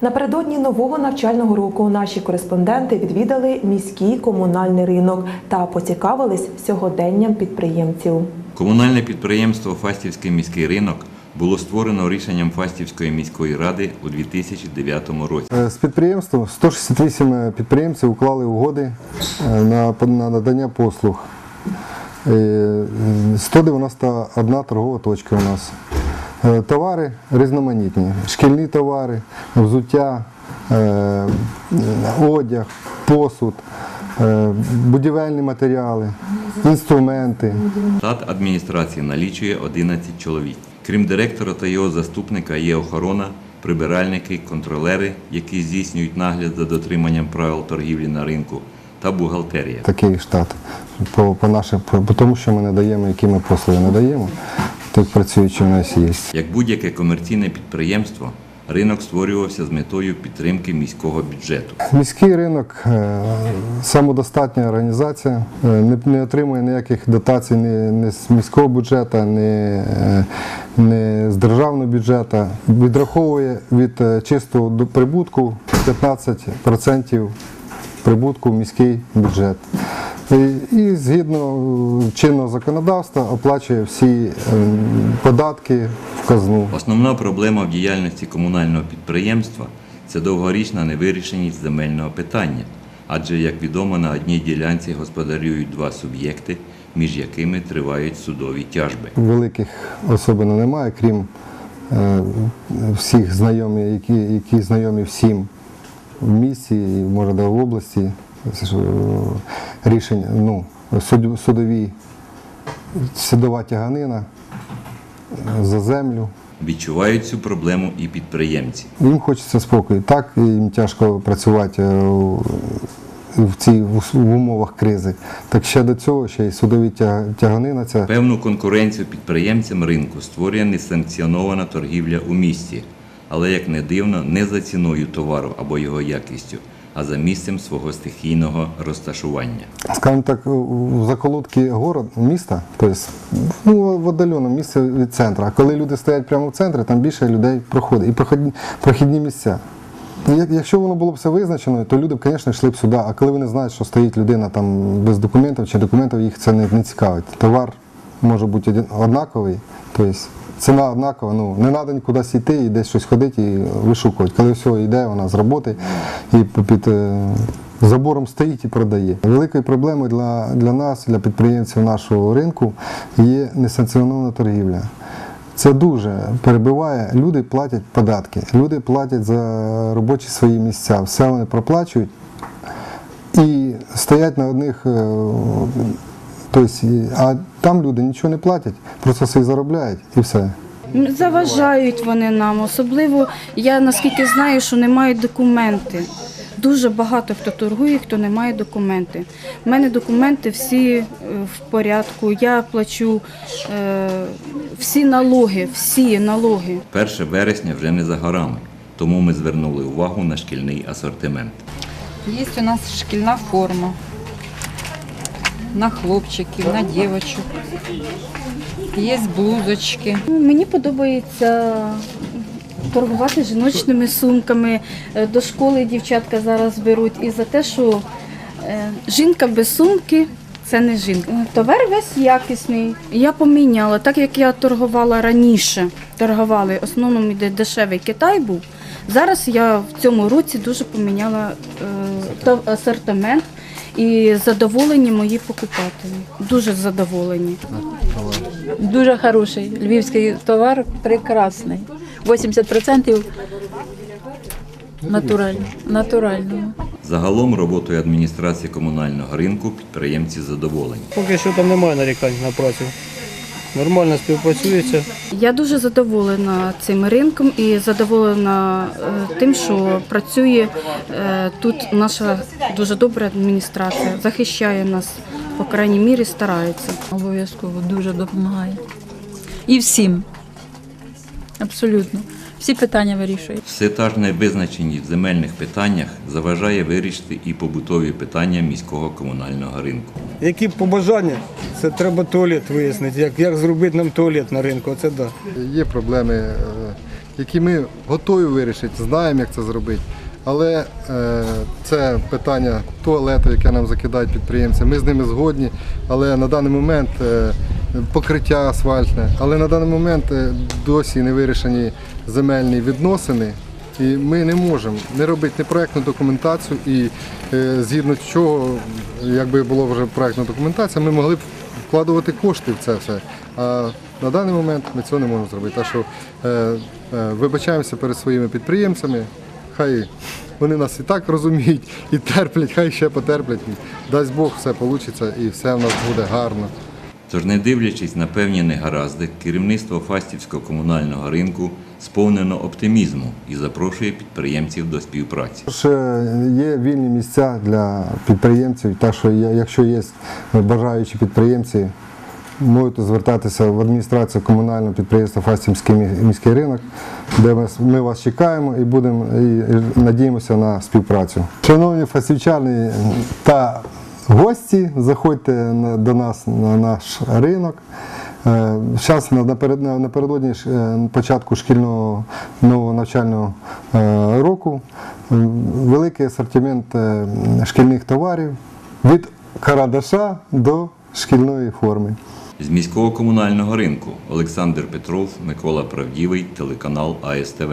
Напередодні нового навчального року наші кореспонденти відвідали міський комунальний ринок та поцікавились сьогоденням підприємців. Комунальне підприємство Фастівський міський ринок було створено рішенням Фастівської міської ради у 2009 році. Е, З підприємством 168 підприємців уклали угоди е, на, на надання послуг. Е, 191 торгова точка у нас. Е, Товари різноманітні, шкільні товари, взуття, е, одяг, посуд, е, будівельні матеріали, інструменти. Штат адміністрації налічує 11 чоловік. Крім директора та його заступника, є охорона, прибиральники, контролери, які здійснюють нагляд за дотриманням правил торгівлі на ринку, та бухгалтерія. Такий штат. По, по, нашим, по, по тому, що ми надаємо, які ми послуги надаємо, тих працюючих у нас є. Як будь-яке комерційне підприємство, ринок створювався з метою підтримки міського бюджету. Міський ринок е, самодостатня організація, е, не, не отримує ніяких дотацій ні, ні з міського бюджету, ні, е, ні з державного бюджету. Відраховує від чистого прибутку 15% прибутку в міський бюджет. І, і згідно е, чинного законодавства оплачує всі е, податки в казну. Основна проблема в діяльності комунального підприємства це довгорічна невирішеність земельного питання. Адже, як відомо, на одній ділянці господарюють два суб'єкти, між якими тривають судові тяжби. великих особливо немає, крім е, всіх знайомих, які, які знайомі всім в місті може в області. Рішення, ну, суд- судові, судова тяганина е, за землю. Відчувають цю проблему і підприємці. Їм хочеться спокою. Так їм тяжко працювати е, в цій в умовах кризи. Так ще до цього ще й судові тяганина ця. Певну конкуренцію підприємцям ринку створює несанкціонована торгівля у місті, але як не дивно, не за ціною товару або його якістю, а за місцем свого стихійного розташування. скажімо так, в заколотки город, міста, тобто ну, в віддаленому місці від центру. А коли люди стоять прямо в центрі, там більше людей проходить. І проходні, прохідні місця. Якщо воно було б все визначено, то люди б, звісно, йшли б сюди. А коли вони знають, що стоїть людина там без документів чи документів, їх це не, не цікавить. Товар може бути однаковий, тобто ціна однакова, ну не треба нікудись йти і десь щось ходити і вишукувати. Коли все йде, вона з роботи і під е, забором стоїть і продає. Великою проблемою для, для нас, для підприємців нашого ринку, є несанкціонована торгівля. Це дуже перебиває. Люди платять податки, люди платять за робочі свої місця, все вони проплачують і стоять на одних. Тобто, а там люди нічого не платять, просто собі заробляють і все. Заважають вони нам, особливо я наскільки знаю, що не мають документи. Дуже багато хто торгує, хто не має документи. У мене документи всі е, в порядку. Я плачу е, всі налоги, всі налоги. 1 вересня вже не за горами, тому ми звернули увагу на шкільний асортимент. Есть у нас шкільна форма на хлопчиків, на дівчаток. Є блузочки. Ну, Мені подобається торгувати жіночними сумками. Е, До школи дівчатка зараз беруть. І за те, що е, жінка без сумки це не жінка. Е, Товар весь якісний. Я поміняла, так як я торгувала раніше, торгували, в основному йде дешевий Китай був. Зараз я в цьому році дуже поміняла асортимент і задоволені мої покупателі. Дуже задоволені. Дуже хороший. Львівський товар прекрасний. 80% натурально. натурального. Загалом роботою адміністрації комунального ринку підприємці задоволені. Поки що там немає нарікань на працю нормально співпрацюється. Я дуже задоволена цим ринком і задоволена е, тим, що працює е, тут наша дуже добра адміністрація, захищає нас, по крайній мірі, старається. Обов'язково дуже допомагає. І всім. Абсолютно. Всі питання вирішує. Все та ж невизначеність в земельних питаннях заважає вирішити і побутові питання міського комунального ринку. Які побажання? Це треба туалет вияснити. Як, як зробити нам туалет на ринку? Це да. Є проблеми, е, які ми готові вирішити, знаємо, як це зробити. Але е, це питання туалету, яке нам закидають підприємці. Ми з ними згодні, але на даний момент е, покриття асфальтне, але на даний момент е, досі не вирішені земельні відносини. І ми не можемо не робити ні проєктну документацію, і е, згідно чого, якби була вже проєктна документація, ми могли б вкладувати кошти в це все. А на даний момент ми цього не можемо зробити. Так що вибачаємося перед своїми підприємцями. Хай вони нас і так розуміють, і терплять, хай ще потерплять. Дасть Бог, все вийде і все в нас буде гарно. Тож, не дивлячись на певні негаразди, керівництво Фастівського комунального ринку сповнено оптимізму і запрошує підприємців до співпраці. Є вільні місця для підприємців, так що якщо є бажаючі підприємці, можете звертатися в адміністрацію комунального підприємства Фастівський міський ринок, де ми, вас чекаємо і будемо і, надіємося на співпрацю. Шановні фастівчани та гості, заходьте до нас на наш ринок. Зараз напередодні ж, е, початку шкільного нового навчального е, року великий асортимент е, шкільних товарів від карадаша до шкільної форми. З міського комунального ринку Олександр Петров, Микола Правдівий, телеканал АСТВ.